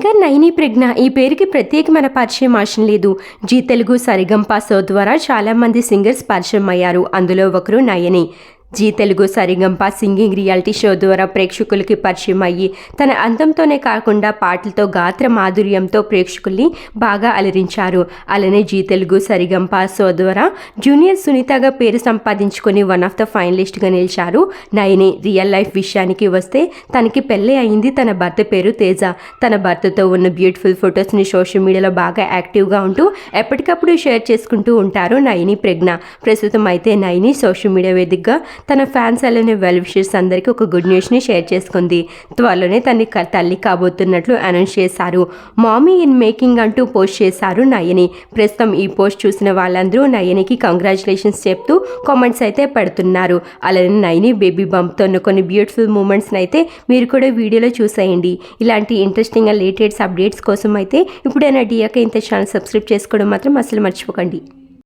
Singer Naini ప్రజ్ఞ ఈ పేరుకి ప్రత్యేకమైన పరిచయం అవసరం లేదు. జీ తెలుగు సరిగంపా షో ద్వారా చాలామంది సింగర్స్ పరిచయం అయ్యారు. అందులో ఒకరు Nayani. Zee Telugu Sarigamapa singing reality show ద్వారా ప్రేక్షకులకి పరిచయం అయ్యి తన అందంతోనే కాకుండా పాటలతో గాత్ర మాధుర్యంతో ప్రేక్షకుల్ని బాగా అలరించారు. అలానే జీ తెలుగు సరిగంప షో ద్వారా జూనియర్ సునీతగా పేరు సంపాదించుకొని వన్ ఆఫ్ ద ఫైనలిస్ట్గా నిలిచారు. నయని రియల్ లైఫ్ విషయానికి వస్తే తనకి పెళ్ళి అయింది తన భర్త పేరు తేజ. తన భర్తతో ఉన్న బ్యూటిఫుల్ ఫొటోస్ని సోషల్ మీడియాలో బాగా యాక్టివ్గా ఉంటూ ఎప్పటికప్పుడు షేర్ చేసుకుంటూ ఉంటారు నయని ప్రజ్ఞ. ప్రస్తుతం అయితే నయని సోషల్ మీడియా వేదికగా తన ఫ్యాన్స్ అలానే వెల్ విషర్స్ అందరికీ ఒక గుడ్ న్యూస్ని షేర్ చేసుకుంది. త్వరలోనే తన తల్లి కాబోతున్నట్లు అనౌన్స్ చేశారు. మామీ ఇన్ మేకింగ్ అంటూ పోస్ట్ చేశారు నయని. ప్రస్తుతం ఈ పోస్ట్ చూసిన వాళ్ళందరూ నయనికి కంగ్రాచులేషన్స్ చెప్తూ కామెంట్స్ అయితే పెడుతున్నారు. అలానే నయని బేబీ బంప్తో ఉన్న కొన్ని బ్యూటిఫుల్ మూమెంట్స్ని అయితే మీరు కూడా వీడియోలో చూసేయండి. ఇలాంటి ఇంట్రెస్టింగ్ లేటెస్ట్ అప్డేట్స్ కోసం అయితే ఇప్పుడైనా డియాక ఇంత ఛానల్ సబ్స్క్రైబ్ చేసుకోవడం మాత్రం అసలు మర్చిపోకండి.